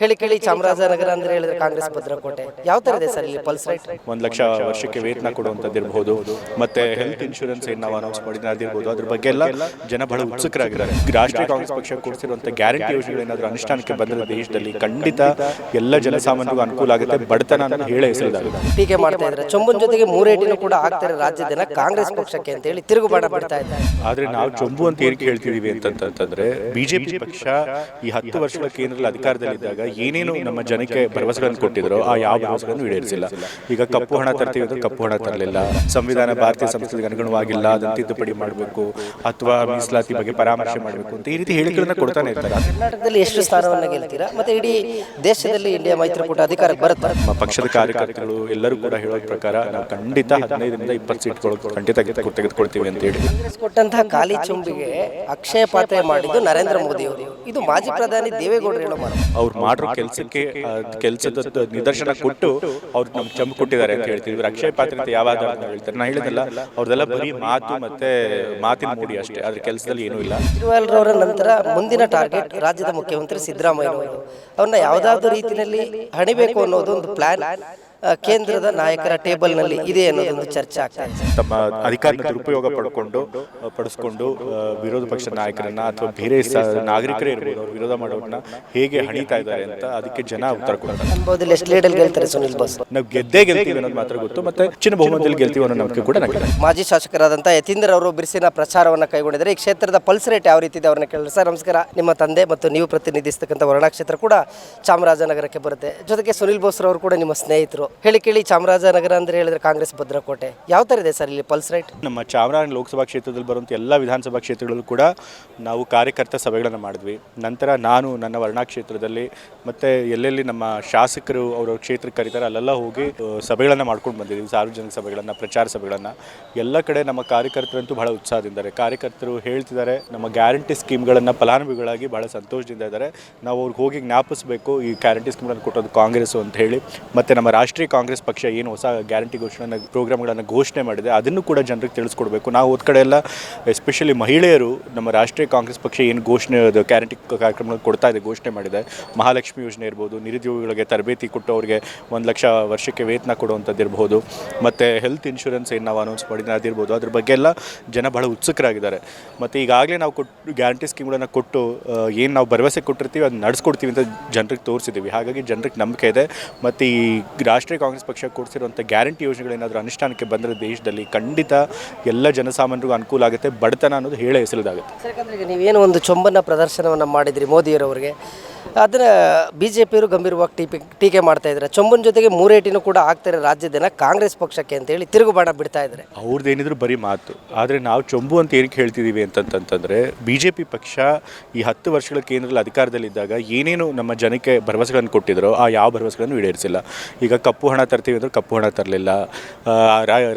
ಹೇಳಿ ಕೇಳಿ ಚಾಮರಾಜನಗರ ಅಂದ್ರೆ ಹೇಳಿದ್ರೆ ಕಾಂಗ್ರೆಸ್ ಭದ್ರಕೋಟೆ. ಯಾವ ತರ ಇದೆ ಸರ್ ಇಲ್ಲಿ ಪಲ್ಸ್ ರೈಟ್ ಒಂದು ಲಕ್ಷ ವರ್ಷಕ್ಕೆ ವೇತನ ಕೊಡುವಂತದ್ದು ಇರಬಹುದು ಮತ್ತೆ ಹೆಲ್ತ್ ಇನ್ಶೂರೆನ್ಸ್ ಏನ್ ನಾವು ಅನೌನ್ಸ್ ಮಾಡಿದ್ರೆ ಅದಿರ್ಬೋದು ಅದ್ರ ಬಗ್ಗೆ ಎಲ್ಲ ಜನ ಬಹಳ ಉತ್ಸುಕರಾಗಿದ್ದಾರೆ. ರಾಷ್ಟ್ರೀಯ ಕಾಂಗ್ರೆಸ್ ಪಕ್ಷ ಕೊಡಿಸಿರುವಂಥ ಗ್ಯಾರಂಟಿ ಯೋಜನೆಗಳೇನಾದರೂ ಅನುಷ್ಠಾನಕ್ಕೆ ಬಂದ್ರೆ ದೇಶದಲ್ಲಿ ಖಂಡಿತ ಎಲ್ಲ ಜನಸಾಮಾನ್ಯರಿಗೂ ಅನುಕೂಲ ಆಗುತ್ತೆ. ಬಡತನ ಅಂತ ಹೇಳಿ ಹೆಸರಿದ್ದಾರೆ ಟೀಕೆ ಮಾಡ್ತಾ ಇದ್ದಾರೆ. ಚೊಂಬನ್ ಜೊತೆಗೆ ಮೂರೇಟಿನೂ ಕೂಡ ಆಗ್ತಾರೆ ರಾಜ್ಯದ ಕಾಂಗ್ರೆಸ್ ಪಕ್ಷಕ್ಕೆ ಅಂತ ಹೇಳಿ ತಿರುಗುಬಾಣ ಬಿಡ್ತಾ ಇದ್ದಾರೆ. ಆದ್ರೆ ನಾವು ಚೊಂಬು ಅಂತ ಏನಕ್ಕೆ ಹೇಳ್ತಿದೀವಿ ಅಂತಂತಂದ್ರೆ ಬಿಜೆಪಿ ಪಕ್ಷ ಈ ಹತ್ತು ವರ್ಷಗಳ ಕೇಂದ್ರದಲ್ಲಿ ಅಧಿಕಾರದಲ್ಲಿದ್ದಾಗ ಏನೇನು ನಮ್ಮ ಜನಕ್ಕೆ ಭರವಸೆಗಳನ್ನು ಕೊಟ್ಟಿದ್ರು ಆ ಯಾವ ಭರವಸೆಗಳನ್ನು ಈಡೇರಿಸಿಲ್ಲ. ಈಗ ಕಪ್ಪು ಹಣ ತರ್ತೀವಿ ಅಂದ್ರೆ ಕಪ್ಪು ಹಣ ತರಲಿಲ್ಲ. ಸಂವಿಧಾನ ಭಾರತೀಯ ಸಂಸ್ಕೃತಿಗೆ ಅನುಗುಣವಾಗಿಲ್ಲ ಅದನ್ನು ತಿದ್ದುಪಡಿ ಮಾಡಬೇಕು ಅಥವಾ ಮೀಸಲಾತಿ ಬಗ್ಗೆ ಪರಾಮರ್ಶೆ ಮಾಡಬೇಕು ಅಂತ ಈ ರೀತಿ ಹೇಳಿಕೆಗಳನ್ನ ಕೊಡ್ತಾನೆ ಇರ್ತಾರೆ. ಕರ್ನಾಟಕದಲ್ಲಿ ಎಷ್ಟು ಸ್ಥಾನವನ್ನು ಗೆಲ್ತೀರಾ? ಮತ್ತೆ ಇಡೀ ದೇಶದಲ್ಲಿ ಇಂಡಿಯಾ ಮೈತ್ರಿಕೂಟ ಅಧಿಕಾರಕ್ಕೆ ಬರುತ್ತೆ? ನಮ್ಮ ಪಕ್ಷದ ಕಾರ್ಯಕರ್ತರು ಎಲ್ಲರೂ ಕೂಡ ಹೇಳೋ ಪ್ರಕಾರ ನಾವು ಖಂಡಿತ ಹದಿನೈದರಿಂದ ಇಪ್ಪತ್ತು ಸೀಟ್ಗಳು ಖಂಡಿತ ತೆಗೆದು- ತೆಗೆದುಕೊಳ್ತೀವಿ ಅಂತ ಹೇಳಿ. ಕೊಟ್ಟಂತಹ ಖಾಲಿ ಚುಂಬಿಗೆ ಅಕ್ಷಯ ಪಾತ್ರೆ ಮಾಡಿದ್ದು ನರೇಂದ್ರ ಮೋದಿ ಅವರು ಇದು ಮಾಜಿ ಪ್ರಧಾನಿ ದೇವೇಗೌಡರು ಹೇಳೋ ಮಾತು. ಅವ್ರು ಮಾಡಿರೋ ಕೆಲಸಕ್ಕೆ ಕೆಲಸದ ನಿದರ್ಶನ ಕೊಟ್ಟು ಅವ್ರು ನಮ್ಗೆ ಚಂಬು ಕೊಟ್ಟಿದ್ದಾರೆ ಅಂತ ಹೇಳ್ತೀವಿ. ಇವ್ರು ಅಕ್ಷಯ ಪಾತ್ರ ಅಂತ ಯಾವಾಗ ಅಂತ ಹೇಳ್ತಾರೆ ನಾ ಹೇಳಿದಲ್ಲ ಅವ್ರದೆಲ್ಲ ಬರೀ ಮಾತು ಮತ್ತೆ ಮಾತಿನ ಮೂಡಿ ಅಷ್ಟೇ. ಆದ್ರೆ ಕೆಲಸದಲ್ಲಿ ಏನೂ ಇಲ್ಲ. ಕೇಜ್ರಿವಾಲ್ರವರ ನಂತರ ಮುಂದಿನ ಟಾರ್ಗೆಟ್ ರಾಜ್ಯದ ಮುಖ್ಯಮಂತ್ರಿ ಸಿದ್ದರಾಮಯ್ಯನವರು ಅವ್ರನ್ನ ಯಾವುದಾದ್ರೂ ರೀತಿಯಲ್ಲಿ ಹಣಿಬೇಕು ಅನ್ನೋದು ಒಂದು ಪ್ಲಾನ್ ಕೇಂದ್ರದ ನಾಯಕರ ಟೇಬಲ್ನಲ್ಲಿ ಇದೆ ಅನ್ನೋದೊಂದು ಚರ್ಚೆ ಆಗ್ತಾ ಇದೆ. ತಮ್ಮ ಅಧಿಕಾರದ ದುರುಪಯೋಗ ಪಡ್ಕೊಂಡು ಪಡಿಸ್ಕೊಂಡು ವಿರೋಧ ಪಕ್ಷದ ನಾಯಕರನ್ನ ಅಥವಾ ಬೇರೆ ನಾಗರಿಕರೇ ಇರ್ಬೋದು ಅವರು ವಿರೋಧ ಮಾಡೋರನ್ನ ಹೇಗೆ ಹಣಿತಾ ಇದ್ದಾರೆ ಅಂತ ಅದಕ್ಕೆ ಜನ ಉತ್ತರ ಕೊಡ್ತಾರೆ. ಎಷ್ಟು ಲೀಡಲ್ಲಿ ಗೆಲ್ತಾರೆ ಸುನಿಲ್ ಬೋಸ್? ನಾವು ಗೆದ್ದೇ ಗೆಲ್ತೀವಿ ಅನ್ನೋದು ಮಾತ್ರ ಗೊತ್ತು ಮತ್ತೆ ಹೆಚ್ಚಿನ ಬಹುಮತದಲ್ಲಿ ಗೆಲ್ತೀವಿ ಅನ್ನೋ ನಂಬಿಕೆ ಕೂಡ ನನಗಿದೆ ಮಾಜಿ ಶಾಸಕರಾದಂಥ ಯತೀಂದ್ರ ಅವರು ಬಿರುಸಿನ ಪ್ರಚಾರವನ್ನು ಕೈಗೊಂಡಿದ್ದಾರೆ. ಈ ಕ್ಷೇತ್ರದ ಪಲ್ಸ್ ರೇಟ್ ಯಾವ ರೀತಿ ಇದೆ ಅವ್ರನ್ನ ಕೇಳಿದ್ರೆ ಸರ್ ನಮಸ್ಕಾರ. ನಿಮ್ಮ ತಂದೆ ಮತ್ತು ನೀವು ಪ್ರತಿನಿಧಿಸ್ತಕ್ಕಂಥ ವರ್ಣಾ ಕ್ಷೇತ್ರ ಕೂಡ ಚಾಮರಾಜನಗರಕ್ಕೆ ಬರುತ್ತೆ. ಜೊತೆಗೆ ಸುನಿಲ್ ಬೋಸ್ ಅವರು ಕೂಡ ನಿಮ್ಮ ಸ್ನೇಹಿತರು. ಹೇಳಿ ಕೇಳಿ ಚಾಮರಾಜನಗರ ಅಂದ್ರೆ ಹೇಳಿದ್ರೆ ಕಾಂಗ್ರೆಸ್ ಭದ್ರಕೋಟೆ. ಯಾವ ಥರ ಇದೆ ಸರ್ ಇಲ್ಲಿ ಪಲ್ಸ್ ರೈಟ್ ನಮ್ಮ ಚಾಮರಾಜನಗರ ಲೋಕಸಭಾ ಕ್ಷೇತ್ರದಲ್ಲಿ ಬರುವಂಥ ಎಲ್ಲ ವಿಧಾನಸಭಾ ಕ್ಷೇತ್ರಗಳಲ್ಲೂ ಕೂಡ ನಾವು ಕಾರ್ಯಕರ್ತ ಸಭೆಗಳನ್ನು ಮಾಡಿದ್ವಿ. ನಂತರ ನಾನು, ನನ್ನ ವರ್ಣಾ ಕ್ಷೇತ್ರದಲ್ಲಿ ಮತ್ತು ಎಲ್ಲೆಲ್ಲಿ ನಮ್ಮ ಶಾಸಕರು ಅವರ ಕ್ಷೇತ್ರಕ್ಕೆ ಕರೀತಾರೆ ಅಲ್ಲೆಲ್ಲ ಹೋಗಿ ಸಭೆಗಳನ್ನು ಮಾಡ್ಕೊಂಡು ಬಂದಿದ್ದೀವಿ ಸಾರ್ವಜನಿಕ ಸಭೆಗಳನ್ನು, ಪ್ರಚಾರ ಸಭೆಗಳನ್ನು. ಎಲ್ಲ ಕಡೆ ನಮ್ಮ ಕಾರ್ಯಕರ್ತರಂತೂ ಬಹಳ ಉತ್ಸಾಹದಿಂದಾರೆ ಕಾರ್ಯಕರ್ತರು ಹೇಳ್ತಿದ್ದಾರೆ, ನಮ್ಮ ಗ್ಯಾರಂಟಿ ಸ್ಕೀಮ್ಗಳನ್ನು ಫಲಾನುಭವಿಗಳಾಗಿ ಬಹಳ ಸಂತೋಷದಿಂದ ಇದ್ದಾರೆ. ನಾವು ಅವ್ರಿಗೆ ಹೋಗಿ ಜ್ಞಾಪಿಸಬೇಕು, ಈ ಗ್ಯಾರಂಟಿ ಸ್ಕೀಮ್ಗಳನ್ನು ಕೊಟ್ಟೋದು ಕಾಂಗ್ರೆಸ್ ಅಂತ ಹೇಳಿ. ಮತ್ತು ನಮ್ಮ ರಾಷ್ಟ್ರೀಯ ಕಾಂಗ್ರೆಸ್ ಪಕ್ಷ ಏನು ಹೊಸ ಗ್ಯಾರಂಟಿ ಘೋಷಣೆ ಪ್ರೋಗ್ರಾಮ್ಗಳನ್ನು ಘೋಷಣೆ ಮಾಡಿದೆ, ಅದನ್ನು ಕೂಡ ಜನರಿಗೆ ತಿಳಿಸ್ಕೊಡ್ಬೇಕು. ನಾವು ಹೋದ ಕಡೆ ಎಲ್ಲ ಎಸ್ಪೆಷಲಿ ಮಹಿಳೆಯರು ನಮ್ಮ ರಾಷ್ಟ್ರೀಯ ಕಾಂಗ್ರೆಸ್ ಪಕ್ಷ ಏನು ಘೋಷಣೆ ಗ್ಯಾರಂಟಿ ಕಾರ್ಯಕ್ರಮಗಳು ಕೊಡ್ತಾ ಇದೆ, ಘೋಷಣೆ ಮಾಡಿದೆ. ಮಹಾಲಕ್ಷ್ಮಿ ಯೋಜನೆ ಇರ್ಬೋದು, ನಿರುದ್ಯೋಗಿಗಳಿಗೆ ತರಬೇತಿ ಕೊಟ್ಟು ಒಂದು ಲಕ್ಷ ವರ್ಷಕ್ಕೆ ವೇತನ ಕೊಡುವಂಥದ್ದು ಇರ್ಬೋದು, ಮತ್ತು ಹೆಲ್ತ್ ಇನ್ಶೂರೆನ್ಸ್ ಏನು ನಾವು ಅನೌನ್ಸ್ ಮಾಡಿದ್ರೆ ಅದಿರ್ಬೋದು ಅದ್ರ ಬಗ್ಗೆ ಎಲ್ಲ ಜನ ಬಹಳ ಉತ್ಸುಕರಾಗಿದ್ದಾರೆ. ಮತ್ತು ಈಗಾಗಲೇ ನಾವು ಕೊಟ್ಟು ಗ್ಯಾರಂಟಿ ಸ್ಕೀಮ್ಗಳನ್ನು ಕೊಟ್ಟು ಏನು ನಾವು ಭರವಸೆ ಕೊಟ್ಟಿರ್ತೀವಿ ಅದು ನಡೆಸ್ಕೊಡ್ತೀವಿ ಅಂತ ಜನರಿಗೆ ತೋರಿಸಿದ್ದೀವಿ. ಹಾಗಾಗಿ ಜನರಿಗೆ ನಂಬಿಕೆ ಇದೆ. ಮತ್ತು ಈ ರಾಷ್ಟ್ರೀಯ ಕಾಂಗ್ರೆಸ್ ಪಕ್ಷ ಕೊಡಿಸಿರುವಂಥ ಗ್ಯಾರಂಟಿ ಯೋಜನೆಗಳೇನಾದರೂ ಅನುಷ್ಠಾನಕ್ಕೆ ಬಂದರೆ ದೇಶದಲ್ಲಿ ಖಂಡಿತ ಎಲ್ಲ ಜನಸಾಮಾನ್ಯರಿಗೂ ಅನುಕೂಲ ಆಗುತ್ತೆ. ಬಡತನ ಅನ್ನೋದು ಹೇಳೇ ಹೆಸರಿದಾಗುತ್ತೆ. ಯಾಕಂದರೆ ಈಗ ನೀವೇನು ಒಂದು ಚೊಂಬನ ಪ್ರದರ್ಶನವನ್ನು ಮಾಡಿದ್ರಿ ಮೋದಿಯವರವರಿಗೆ ಅದನ್ನ ಬಿ ಜೆ ಪಿಯವರು ಗಂಭೀರವಾಗಿ ಟೀಪಿ ಟೀಕೆ ಮಾಡ್ತಾ ಇದ್ದಾರೆ. ಚೊಂಬನ ಜೊತೆಗೆ ಮೂರೇಟಿನೂ ಕೂಡ ಆಗ್ತಾರೆ ರಾಜ್ಯದಿನ ಕಾಂಗ್ರೆಸ್ ಪಕ್ಷಕ್ಕೆ ಅಂತೇಳಿ ತಿರುಗುಬಾಣ ಬಿಡ್ತಾ ಇದ್ದಾರೆ. ಅವ್ರದ್ದೇನಿದ್ರು ಬರೀ ಮಾತು. ಆದರೆ ನಾವು ಚೊಂಬು ಅಂತ ಏನಕ್ಕೆ ಹೇಳ್ತಿದ್ದೀವಿ ಅಂತಂತಂದರೆ ಬಿ ಜೆ ಪಿ ಪಕ್ಷ ಈ ಹತ್ತು ವರ್ಷಗಳ ಕೇಂದ್ರದಲ್ಲಿ ಅಧಿಕಾರದಲ್ಲಿದ್ದಾಗ ಏನೇನು ನಮ್ಮ ಜನಕ್ಕೆ ಭರವಸೆಗಳನ್ನು ಕೊಟ್ಟಿದ್ರು ಆ ಯಾವ ಭರವಸೆಗಳನ್ನು ಈಡೇರಿಸಿಲ್ಲ. ಈಗ ಕಪ್ಪು ಹಣ ತರ್ತೀವಿ ಅಂದರೂ ಕಪ್ಪು ಹಣ ತರಲಿಲ್ಲ.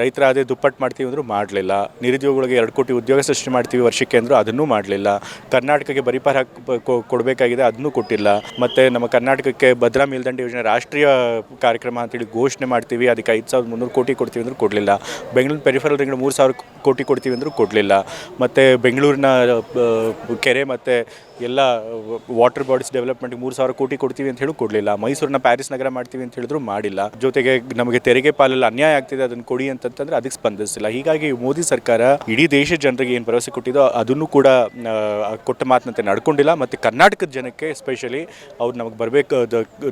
ರೈತರ ಅದೇ ದುಪ್ಪಟ್ಟು ಮಾಡ್ತೀವಿ ಅಂದರೂ ಮಾಡಲಿಲ್ಲ. ನಿರುದ್ಯೋಗಿಗಳಿಗೆ ಎರಡು ಕೋಟಿ ಉದ್ಯೋಗ ಸೃಷ್ಟಿ ಮಾಡ್ತೀವಿ ವರ್ಷಕ್ಕೆ ಅಂದರೂ ಅದನ್ನೂ ಮಾಡಲಿಲ್ಲ. ಕರ್ನಾಟಕಕ್ಕೆ ಬರಿಪಾರ ಹಾಕಿ ಕೊಡಬೇಕಾಗಿದೆ ಅದನ್ನೂ ಕೊಟ್ಟಿಲ್ಲ. ಮತ್ತು ನಮ್ಮ ಕರ್ನಾಟಕಕ್ಕೆ ಭದ್ರಾ ಮೇಲ್ದಂಡೆ ಯೋಜನೆ ರಾಷ್ಟ್ರೀಯ ಕಾರ್ಯಕ್ರಮ ಅಂತೇಳಿ ಘೋಷಣೆ ಮಾಡ್ತೀವಿ. ಅದಕ್ಕೆ ಐದು ಸಾವಿರದ ಮುನ್ನೂರು ಕೋಟಿ ಕೊಡ್ತೀವಿ ಅಂದರೂ ಕೊಡಲಿಲ್ಲ. ಬೆಂಗಳೂರು ಪೆರಿಫರಲ್ ರಿಂಗ್ ಮೂರು ಸಾವಿರ ಕೋಟಿ ಕೊಡ್ತೀವಿ ಅಂದರೂ ಕೊಡಲಿಲ್ಲ. ಮತ್ತು ಬೆಂಗಳೂರಿನ ಕೆರೆ ಮತ್ತು ಎಲ್ಲ ವಾಟರ್ ಬಾಡೀಸ್ ಡೆವಲಪ್ಮೆಂಟ್ಗೆ ಮೂರು ಸಾವಿರ ಕೋಟಿ ಕೊಡ್ತೀವಿ ಅಂತ ಹೇಳಿ ಕೊಡಲಿಲ್ಲ. ಮೈಸೂರಿನ ಪ್ಯಾರಿಸ್ ನಗರ ಮಾಡ್ತೀವಿ ಅಂತ ಹೇಳಿದ್ರು ಮಾಡಿಲ್ಲ. ಜೊತೆಗೆ ನಮಗೆ ತೆರಿಗೆ ಪಾಲಲ್ಲಿ ಅನ್ಯಾಯ ಆಗ್ತಿದೆ ಅದನ್ನು ಕೊಡಿ ಅಂತಂತಂದ್ರೆ ಅದಕ್ಕೆ ಸ್ಪಂದಿಸಿಲ್ಲ. ಹೀಗಾಗಿ ಮೋದಿ ಸರ್ಕಾರ ಇಡೀ ದೇಶದ ಜನರಿಗೆ ಏನು ಭರವಸೆ ಕೊಟ್ಟಿದೋ ಅದನ್ನು ಕೂಡ ಕೊಟ್ಟ ಮಾತಿನಂತೆ ನಡ್ಕೊಂಡಿಲ್ಲ. ಮತ್ತು ಕರ್ನಾಟಕದ ಜನಕ್ಕೆ ಎಸ್ಪೆಷಲಿ ಅವ್ರು ನಮಗೆ ಬರಬೇಕು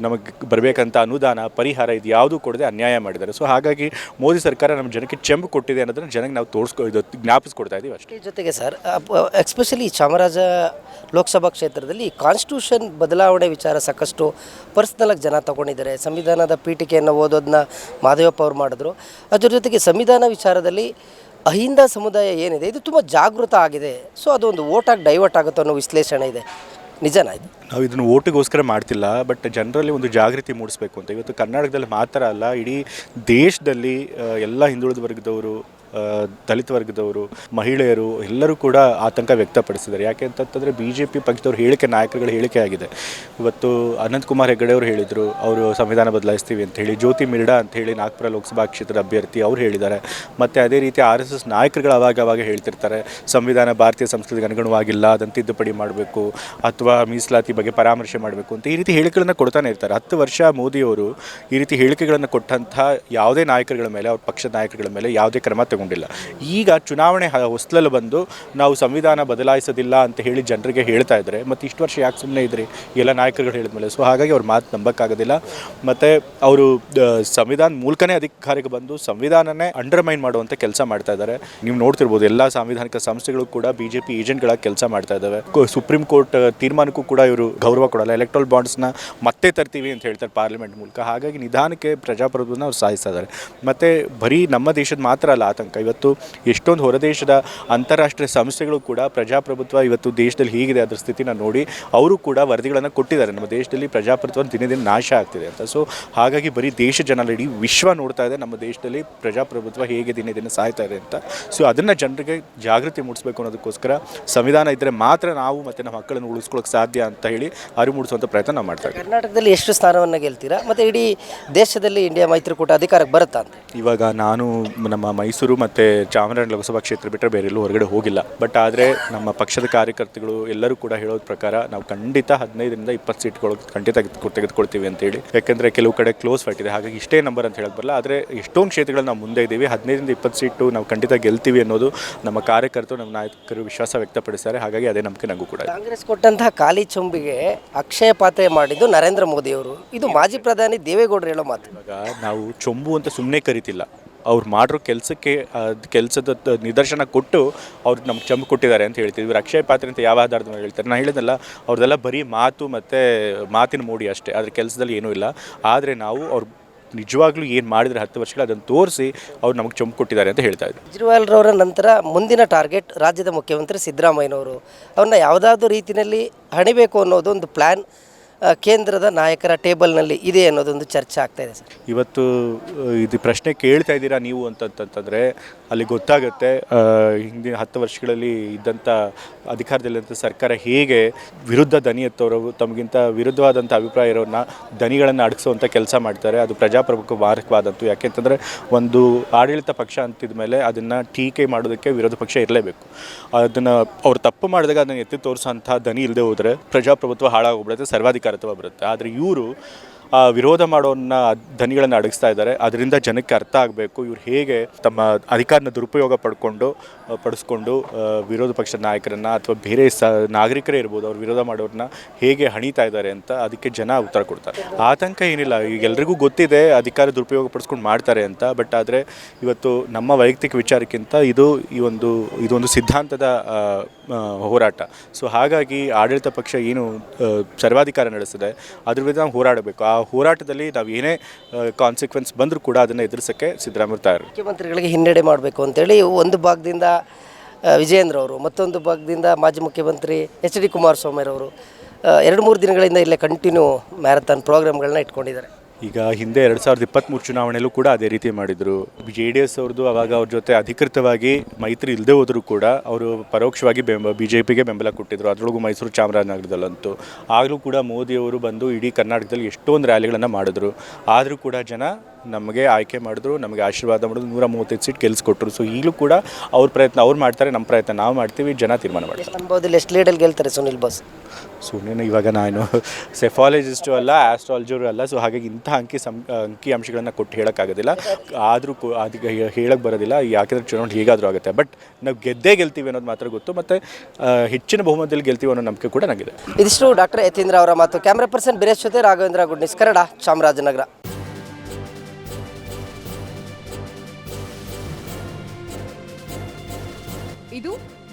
ನಮಗೆ ಬರಬೇಕಂತ ಅನುದಾನ, ಪರಿಹಾರ ಇದು ಯಾವುದು ಕೊಡದೆ ಅನ್ಯಾಯ ಮಾಡಿದ್ದಾರೆ. ಸೊ ಹಾಗಾಗಿ ಮೋದಿ ಸರ್ಕಾರ ನಮ್ಮ ಜನಕ್ಕೆ ಚೆಂಬು ಕೊಟ್ಟಿದೆ ಅನ್ನೋದನ್ನ ಜನಕ್ಕೆ ನಾವು ತೋರಿಸ್ಕೊ, ಇದು ಜ್ಞಾಪಿಸ್ಕೊಡ್ತಾ ಇದ್ದೀವಿ ಅಷ್ಟೇ. ಜೊತೆಗೆ ಸರ್ ಎಕ್ಸ್ಪೆಷಲಿ ಚಾಮರಾಜ ಲೋಕಸಭಾ ಕ್ಷೇತ್ರದಲ್ಲಿ ಕಾನ್ಸ್ಟಿಟ್ಯೂಷನ್ ಬದಲಾವಣೆ ವಿಚಾರ ಸಾಕಷ್ಟು ಪರ್ಸ್ನಲಾಗಿ ಜನ ತಗೊಂಡಿದ್ದಾರೆ. ಸಂವಿಧಾನದ ಪೀಠಿಕೆಯನ್ನು ಓದೋದನ್ನ ಮಾದೇವಪ್ಪ ಅವರು ಮಾಡಿದ್ರು. ಅದ್ರ ಜೊತೆಗೆ ಸಂವಿಧಾನ ವಿಚಾರದಲ್ಲಿ ಅಹಿಂದ ಸಮುದಾಯ ಏನಿದೆ, ಇದು ತುಂಬ ಜಾಗೃತ ಆಗಿದೆ. ಸೊ ಅದೊಂದು ಓಟಾಗಿ ಡೈವರ್ಟ್ ಆಗುತ್ತೆ ಅನ್ನೋ ವಿಶ್ಲೇಷಣೆ ಇದೆ. ನಿಜನಾ ಇದು? ನಾವು ಇದನ್ನು ಓಟಿಗೋಸ್ಕರ ಮಾಡ್ತಿಲ್ಲ ಬಟ್ ಜನರಲ್ಲಿ ಒಂದು ಜಾಗೃತಿ ಮೂಡಿಸ್ಬೇಕು ಅಂತ. ಇವತ್ತು ಕರ್ನಾಟಕದಲ್ಲಿ ಮಾತ್ರ ಅಲ್ಲ, ಇಡೀ ದೇಶದಲ್ಲಿ ಎಲ್ಲ ಹಿಂದುಳಿದ ವರ್ಗದವರು ದಲಿತ ವರ್ಗದವರು, ಮಹಿಳೆಯರು ಎಲ್ಲರೂ ಕೂಡ ಆತಂಕ ವ್ಯಕ್ತಪಡಿಸಿದ್ದಾರೆ. ಯಾಕೆ ಅಂತಂತಂದರೆ ಬಿ ಜೆ ಪಿ ಪಕ್ಷದವ್ರ ಹೇಳಿಕೆ, ನಾಯಕರುಗಳ ಹೇಳಿಕೆ ಆಗಿದೆ. ಇವತ್ತು ಅನಂತಕುಮಾರ್ ಹೆಗಡೆ ಅವರು ಹೇಳಿದರು, ಅವರು ಸಂವಿಧಾನ ಬದಲಾಯಿಸ್ತೀವಿ ಅಂತ ಹೇಳಿ, ಜ್ಯೋತಿ ಮಿರ್ಡಾ ಅಂತ ಹೇಳಿ ನಾಗ್ಪುರ ಲೋಕಸಭಾ ಕ್ಷೇತ್ರದ ಅಭ್ಯರ್ಥಿ ಅವ್ರು ಹೇಳಿದ್ದಾರೆ. ಮತ್ತು ಅದೇ ರೀತಿ ಆರ್ ಎಸ್ ಎಸ್ ನಾಯಕರುಗಳು ಅವಾಗ ಅವಾಗ ಹೇಳ್ತಿರ್ತಾರೆ, ಸಂವಿಧಾನ ಭಾರತೀಯ ಸಂಸ್ಕೃತಿಗೆ ಅನುಗುಣವಾಗಿಲ್ಲ ಅದನ್ನು ತಿದ್ದುಪಡಿ ಮಾಡಬೇಕು, ಅಥವಾ ಮೀಸಲಾತಿ ಬಗ್ಗೆ ಪರಾಮರ್ಶೆ ಮಾಡಬೇಕು ಅಂತ ಈ ರೀತಿ ಹೇಳಿಕೆಗಳನ್ನು ಕೊಡ್ತಾನೆ ಇರ್ತಾರೆ. ಹತ್ತು ವರ್ಷ ಮೋದಿಯವರು ಈ ರೀತಿ ಹೇಳಿಕೆಗಳನ್ನು ಕೊಟ್ಟಂಥ ಯಾವುದೇ ನಾಯಕರುಗಳ ಮೇಲೆ, ಅವ್ರ ಪಕ್ಷದ ನಾಯಕರುಗಳ ಮೇಲೆ ಯಾವುದೇ ಕ್ರಮ ತಗೊಂಡಿಲ್ಲ. ಈಗ ಚುನಾವಣೆ ಹೊಸ್ಲಲ್ಲಿ ಬಂದು ನಾವು ಸಂವಿಧಾನ ಬದಲಾಯಿಸೋದಿಲ್ಲ ಅಂತ ಹೇಳಿ ಜನರಿಗೆ ಹೇಳ್ತಾ ಇದ್ದಾರೆ ಮತ್ತು ಇಷ್ಟು ವರ್ಷ ಯಾಕೆ ಸುಮ್ಮನೆ ಇದ್ರಿ? ಎಲ್ಲ ನಾಯಕರುಗಳು ಹೇಳಿದ್ಮೇಲೆ. ಸೊ ಹಾಗಾಗಿ ಅವ್ರ ಮಾತು ನಂಬಕ್ಕಾಗೋದಿಲ್ಲ. ಮತ್ತು ಅವರು ಸಂವಿಧಾನ ಮೂಲಕನೇ ಅಧಿಕಾರಕ್ಕೆ ಬಂದು ಸಂವಿಧಾನನೇ ಅಂಡರ್ಮೈನ್ ಮಾಡುವಂಥ ಕೆಲಸ ಮಾಡ್ತಾ ಇದ್ದಾರೆ ನೀವು ನೋಡ್ತಿರ್ಬೋದು, ಎಲ್ಲ ಸಾಂವಿಧಾನಿಕ ಸಂಸ್ಥೆಗಳು ಕೂಡ ಬಿ ಜೆ ಪಿ ಏಜೆಂಟ್ಗಳಾಗಿ ಕೆಲಸ ಮಾಡ್ತಾ ಇದ್ದಾವೆ ಸುಪ್ರೀಂ ಕೋರ್ಟ್ ತೀರ್ಮಾನಕ್ಕೂ ಕೂಡ ಇವರು ಗೌರವ ಕೊಡಲ್ಲ. ಎಲೆಕ್ಟ್ರಲ್ ಬಾಂಡ್ಸ್ನ ಮತ್ತೆ ತರ್ತೀವಿ ಅಂತ ಹೇಳ್ತಾರೆ ಪಾರ್ಲಿಮೆಂಟ್ ಮೂಲಕ. ಹಾಗಾಗಿ ನಿಧಾನಕ್ಕೆ ಪ್ರಜಾಪ್ರಭುತ್ವನ ಅವ್ರು ಸಾಯಿಸ್ತಾ ಇದ್ದಾರೆ ಮತ್ತು ಬರೀ ನಮ್ಮ ದೇಶದ ಮಾತ್ರ ಅಲ್ಲ, ಆತಂಕ ಇವತ್ತು ಎಷ್ಟೊಂದು ಹೊರದೇಶದ ಅಂತಾರಾಷ್ಟ್ರೀಯ ಸಂಸ್ಥೆಗಳು ಕೂಡ ಪ್ರಜಾಪ್ರಭುತ್ವ ಇವತ್ತು ದೇಶದಲ್ಲಿ ಹೇಗಿದೆ ಅದರ ಸ್ಥಿತಿನ ನೋಡಿ ಅವರು ಕೂಡ ವರದಿಗಳನ್ನು ಕೊಟ್ಟಿದ್ದಾರೆ. ನಮ್ಮ ದೇಶದಲ್ಲಿ ಪ್ರಜಾಪ್ರಭುತ್ವ ದಿನೇ ದಿನ ನಾಶ ಆಗ್ತಿದೆ ಅಂತ. ಸೊ ಹಾಗಾಗಿ ಬರೀ ದೇಶ ಜನ ಇಡೀ ವಿಶ್ವ ನೋಡ್ತಾ ಇದೆ ನಮ್ಮ ದೇಶದಲ್ಲಿ ಪ್ರಜಾಪ್ರಭುತ್ವ ಹೇಗೆ ದಿನೇ ದಿನ ಸಾಯ್ತಾ ಇದೆ ಅಂತ. ಸೊ ಅದನ್ನು ಜನರಿಗೆ ಜಾಗೃತಿ ಮೂಡಿಸಬೇಕು ಅನ್ನೋದಕ್ಕೋಸ್ಕರ ಸಂವಿಧಾನ ಇದ್ದರೆ ಮಾತ್ರ ನಾವು ಮತ್ತು ನಮ್ಮ ಮಕ್ಕಳನ್ನು ಉಳಿಸ್ಕೊಳ್ಳೋಕೆ ಸಾಧ್ಯ ಅಂತ ಹೇಳಿ ಅರಿವು ಮೂಡಿಸುವಂಥ ಪ್ರಯತ್ನ ನಾವು ಮಾಡ್ತಾ ಇದ್ದೀವಿ. ಕರ್ನಾಟಕದಲ್ಲಿ ಎಷ್ಟು ಸ್ಥಾನವನ್ನು ಗೆಲ್ತೀರಾ? ಮತ್ತು ಇಡೀ ದೇಶದಲ್ಲಿ ಇಂಡಿಯಾ ಮೈತ್ರಿಕೂಟ ಅಧಿಕಾರಕ್ಕೆ ಬರುತ್ತಾ ಅಂತ? ಇವಾಗ ನಾನು ನಮ್ಮ ಮೈಸೂರು ಮತ್ತು ಚಾಮರಾಜನಗರ ಲೋಕಸಭಾ ಕ್ಷೇತ್ರ ಬಿಟ್ಟರೆ ಬೇರೆ ಎಲ್ಲೂ ಹೊರಗಡೆ ಹೋಗಿಲ್ಲ. ಬಟ್ ಆದರೆ ನಮ್ಮ ಪಕ್ಷದ ಕಾರ್ಯಕರ್ತಗಳು ಎಲ್ಲರೂ ಕೂಡ ಹೇಳೋದ ಪ್ರಕಾರ ನಾವು ಖಂಡಿತ ಹದಿನೈದರಿಂದ ಇಪ್ಪತ್ತು ಸೀಟ್ಗಳು ಖಂಡಿತ ತೆಗೆದು- ತೆಗೆದುಕೊಳ್ತೀವಿ ಅಂತೇಳಿ. ಯಾಕೆಂದರೆ ಕೆಲವು ಕಡೆ ಕ್ಲೋಸ್ ಫೈಟ್ ಇದೆ. ಹಾಗಾಗಿ ಇಷ್ಟೇ ನಂಬರ್ ಅಂತ ಹೇಳೋದು ಬರಲ್ಲ ಆದರೆ ಎಷ್ಟೊಂದು ಕ್ಷೇತ್ರಗಳು ನಾವು ಮುಂದೆ ಇದ್ದೀವಿ. ಹದಿನೈದರಿಂದ ಇಪ್ಪತ್ತು ಸೀಟು ನಾವು ಖಂಡಿತ ಗೆಲ್ತೀವಿ ಅನ್ನೋದು ನಮ್ಮ ಕಾರ್ಯಕರ್ತರು ನಮ್ಮ ನಾಯಕರು ವಿಶ್ವಾಸ ವ್ಯಕ್ತಪಡಿಸ್ತಾರೆ. ಹಾಗಾಗಿ ಅದೇ ನಂಬಿಕೆ ನನಗೂ ಕೂಡ ಕಾಂಗ್ರೆಸ್ ಕೊಟ್ಟಂತಹ ಖಾಲಿ ಚೊಂಬಿಗೆ ಅಕ್ಷಯ ಪಾತ್ರೆ ಮಾಡಿದ್ದು ನರೇಂದ್ರ ಮೋದಿಯವರು. ಇದು ಮಾಜಿ ಪ್ರಧಾನಿ ದೇವೇಗೌಡರು ಹೇಳೋ ಮಾತು. ಇವಾಗ ನಾವು ಚೊಂಬು ಅಂತ ಸುಮ್ಮನೆ ಕರಿತಿಲ್ಲ. ಅವ್ರು ಮಾಡಿರೋ ಕೆಲಸಕ್ಕೆ ಕೆಲಸದ ನಿದರ್ಶನ ಕೊಟ್ಟು ಅವ್ರು ನಮ್ಗೆ ಚಂಬು ಕೊಟ್ಟಿದ್ದಾರೆ ಅಂತ ಹೇಳ್ತಿದ್ವಿ ಅಕ್ಷಯ ಪಾತ್ರೆ ಅಂತ ಯಾವ ಆಧಾರದ ಮೇಲೆ ಹೇಳ್ತಾರೆ? ನಾನು ಹೇಳಿದಲ್ಲ ಅವ್ರದ್ದೆಲ್ಲ ಬರೀ ಮಾತು ಮತ್ತು ಮಾತಿನ ಮೂಡಿ ಅಷ್ಟೇ. ಅದ್ರ ಕೆಲಸದಲ್ಲಿ ಏನೂ ಇಲ್ಲ. ಆದರೆ ನಾವು ಅವ್ರು ನಿಜವಾಗ್ಲೂ ಏನು ಮಾಡಿದರೆ ಹತ್ತು ವರ್ಷಗಳು ಅದನ್ನು ತೋರಿಸಿ ಅವ್ರು ನಮಗೆ ಚೊಂಬು ಕೊಟ್ಟಿದ್ದಾರೆ ಅಂತ ಹೇಳ್ತಾ ಇದ್ದಾರೆ. ಕೇಜ್ರಿವಾಲ್ರವರ ನಂತರ ಮುಂದಿನ ಟಾರ್ಗೆಟ್ ರಾಜ್ಯದ ಮುಖ್ಯಮಂತ್ರಿ ಸಿದ್ದರಾಮಯ್ಯನವರು. ಅವ್ರನ್ನ ಯಾವುದಾದ್ರೂ ರೀತಿಯಲ್ಲಿ ಹಣಿಬೇಕು ಅನ್ನೋದು ಒಂದು ಪ್ಲ್ಯಾನ್ ಕೇಂದ್ರದ ನಾಯಕರ ಟೇಬಲ್ನಲ್ಲಿ ಇದೆ ಅನ್ನೋದೊಂದು ಚರ್ಚೆ ಆಗ್ತಾ ಇದೆ ಸರ್. ಇವತ್ತು ಇದು ಪ್ರಶ್ನೆ ಕೇಳ್ತಾ ಇದ್ದೀರಾ ನೀವು ಅಂತಂತಂದರೆ ಅಲ್ಲಿ ಗೊತ್ತಾಗುತ್ತೆ ಹಿಂದಿನ ಹತ್ತು ವರ್ಷಗಳಲ್ಲಿ ಇದ್ದಂಥ ಅಧಿಕಾರದಲ್ಲಿದ್ದಂಥ ಸರ್ಕಾರ ಹೇಗೆ ವಿರುದ್ಧ ದನಿ ಎತ್ತವರು ತಮಗಿಂತ ವಿರುದ್ಧವಾದಂಥ ಅಭಿಪ್ರಾಯ ಇರೋರನ್ನ ದನಿಗಳನ್ನು ಅಡಗಿಸುವಂಥ ಕೆಲಸ ಮಾಡ್ತಾರೆ. ಅದು ಪ್ರಜಾಪ್ರಭುತ್ವ ಮಾರಕವಾದಂತು ಯಾಕೆಂತಂದರೆ ಒಂದು ಆಡಳಿತ ಪಕ್ಷ ಅಂತಿದ ಮೇಲೆ ಅದನ್ನು ಟೀಕೆ ಮಾಡೋದಕ್ಕೆ ವಿರೋಧ ಪಕ್ಷ ಇರಲೇಬೇಕು. ಅದನ್ನು ಅವ್ರು ತಪ್ಪು ಮಾಡಿದಾಗ ಅದನ್ನು ಎತ್ತಿ ತೋರಿಸೋಂಥ ದನಿ ಇಲ್ಲದೆ ಹೋದರೆ ಪ್ರಜಾಪ್ರಭುತ್ವ ಹಾಳಾಗೋಗ್ಬಿಡುತ್ತೆ, ಸರ್ವಾಧಿಕಾರತ್ವ ಬರುತ್ತೆ. ಆದರೆ ಇವರು ವಿರೋಧ ಮಾಡೋನ್ನ ಧನಿಗಳನ್ನು ಅಡಗಿಸ್ತಾ ಇದ್ದಾರೆ. ಅದರಿಂದ ಜನಕ್ಕೆ ಅರ್ಥ ಆಗಬೇಕು. ಇವ್ರು ಹೇಗೆ ತಮ್ಮ ಅಧಿಕಾರನ ದುರುಪಯೋಗ ಪಡ್ಕೊಂಡು ಪಡಿಸ್ಕೊಂಡು ವಿರೋಧ ಪಕ್ಷದ ನಾಯಕರನ್ನು ಅಥವಾ ಬೇರೆ ಸ, ನಾಗರಿಕರೇ ಇರ್ಬೋದು, ಅವ್ರು ವಿರೋಧ ಮಾಡೋರನ್ನ ಹೇಗೆ ಹಣಿತಾ ಇದ್ದಾರೆ ಅಂತ ಅದಕ್ಕೆ ಜನ ಉತ್ತರ ಕೊಡ್ತಾರೆ. ಆತಂಕ ಏನಿಲ್ಲ. ಈಗ ಎಲ್ರಿಗೂ ಗೊತ್ತಿದೆ ಅಧಿಕಾರ ದುರುಪಯೋಗ ಪಡಿಸ್ಕೊಂಡು ಮಾಡ್ತಾರೆ ಅಂತ. ಬಟ್ ಆದರೆ ಇವತ್ತು ನಮ್ಮ ವೈಯಕ್ತಿಕ ವಿಚಾರಕ್ಕಿಂತ ಇದು ಈ ಒಂದು, ಇದೊಂದು ಸಿದ್ಧಾಂತದ ಹೋರಾಟ. ಸೊ ಹಾಗಾಗಿ ಆಡಳಿತ ಪಕ್ಷ ಏನು ಸರ್ವಾಧಿಕಾರ ನಡೆಸಿದೆ, ಅದ್ರ ವಿರುದ್ಧ ನಾವು ಹೋರಾಡಬೇಕು. ಆ ಹೋರಾಟದಲ್ಲಿ ನಾವು ಏನೇ ಕಾನ್ಸಿಕ್ವೆನ್ಸ್ ಬಂದರೂ ಕೂಡ ಅದನ್ನು ಎದುರಿಸೋಕ್ಕೆ ಸಿದ್ದರಾಮಯ್ಯ ತಯಾರು. ಮುಖ್ಯಮಂತ್ರಿಗಳಿಗೆ ಹಿನ್ನಡೆ ಮಾಡಬೇಕು ಅಂತೇಳಿ ಒಂದು ಭಾಗದಿಂದ ವಿಜಯೇಂದ್ರ ಅವರು, ಮತ್ತೊಂದು ಭಾಗದಿಂದ ಮಾಜಿ ಮುಖ್ಯಮಂತ್ರಿ ಎಚ್ ಡಿ ಕುಮಾರಸ್ವಾಮಿರವರು ಎರಡು ಮೂರು ದಿನಗಳಿಂದ ಇಲ್ಲೇ ಕಂಟಿನ್ಯೂ ಮ್ಯಾರಥಾನ್ ಪ್ರೋಗ್ರಾಮ್ಗಳನ್ನ ಇಟ್ಕೊಂಡಿದ್ದಾರೆ. ಈಗ ಹಿಂದೆ ಎರಡು ಸಾವಿರದ ಇಪ್ಪತ್ತ್ಮೂರು ಚುನಾವಣೆಯಲ್ಲೂ ಕೂಡ ಅದೇ ರೀತಿ ಮಾಡಿದರು. ಜೆ ಡಿ ಎಸ್ ಅವ್ರದ್ದು ಅವಾಗ ಅವ್ರ ಜೊತೆ ಅಧಿಕೃತವಾಗಿ ಮೈತ್ರಿ ಇಲ್ಲದೆ ಹೋದರೂ ಕೂಡ ಅವರು ಪರೋಕ್ಷವಾಗಿ ಬೆಂಬ ಬಿ ಜೆ ಪಿಗೆ ಬೆಂಬಲ ಕೊಟ್ಟಿದ್ದರು ಅದರೊಳಗೂ ಮೈಸೂರು ಚಾಮರಾಜನಗರದಲ್ಲಂತೂ. ಆಗಲೂ ಕೂಡ ಮೋದಿಯವರು ಬಂದು ಇಡೀ ಕರ್ನಾಟಕದಲ್ಲಿ ಎಷ್ಟೊಂದು ರ್ಯಾಲಿಗಳನ್ನು ಮಾಡಿದ್ರು. ಆದರೂ ಕೂಡ ಜನ ನಮಗೆ ಆಯ್ಕೆ ಮಾಡಿದ್ರು ನಮಗೆ ಆಶೀರ್ವಾದ ಮಾಡಿದ್ರು ನೂರ ಮೂವತ್ತೈದು ಸೀಟ್ ಗೆಲ್ಸ್ಕೊಟ್ರು. ಸೊ ಈಗಲೂ ಕೂಡ ಅವ್ರ ಪ್ರಯತ್ನ ಅವ್ರು ಮಾಡ್ತಾರೆ ನಮ್ಮ ಪ್ರಯತ್ನ. ನಾವು ಮಾಡ್ತೀವಿ ಜನ ತೀರ್ಮಾನ ಮಾಡ್ತಾರೆ. ಎಷ್ಟು ಅನುಭವದಲ್ಲಿ ಎಷ್ಟು ಲೀಡಲ್ಲಿ ಗೆಲ್ತಾರೆ ಸುನಿಲ್ ಬೋಸ್? ಸುಮ್ಮನೆ ಇವಾಗ ನಾನು ಸೆಫಾಲಜಿಸ್ಟು ಅಲ್ಲ ಆಸ್ಟ್ರಾಲಜರು ಅಲ್ಲ ಸೊ ಹಾಗಾಗಿ ಇಂಥ ಅಂಕಿ ಸಂ ಅಂಕಿ ಅಂಶಗಳನ್ನು ಕೊಟ್ಟು ಹೇಳೋಕ್ಕಾಗೋದಿಲ್ಲ. ಆದರೂ ಅದಕ್ಕೆ ಹೇಳಕ್ಕೆ ಬರೋದಿಲ್ಲ ಯಾಕೆಂದರೆ ಚುನಾವಣೆ ಹೇಗಾದರೂ ಆಗುತ್ತೆ. ಬಟ್ ನಾವು ಗೆದ್ದೇ ಗೆಲ್ತೀವಿ ಅನ್ನೋದು ಮಾತ್ರ ಗೊತ್ತು ಮತ್ತು ಹೆಚ್ಚಿನ ಬಹುಮತದಲ್ಲಿ ಗೆಲ್ತೀವಿ ಅನ್ನೋ ನಂಬಿಕೆ ಕೂಡ ನನಗಿದೆ. ಇದಿಷ್ಟು ಡಾಕ್ಟರ್ ಯತೀಂದ್ರ ಅವರ ಮಾತು. ಕ್ಯಾಮ್ರಾ ಪರ್ಸನ್ ಬಿರೇಶ್ ಜೊತೆ ರಾಘವೇಂದ್ರ ಗುಡ್ನಿಸ್ ಕನ್ನಡ ಚಾಮರಾಜನಗರ.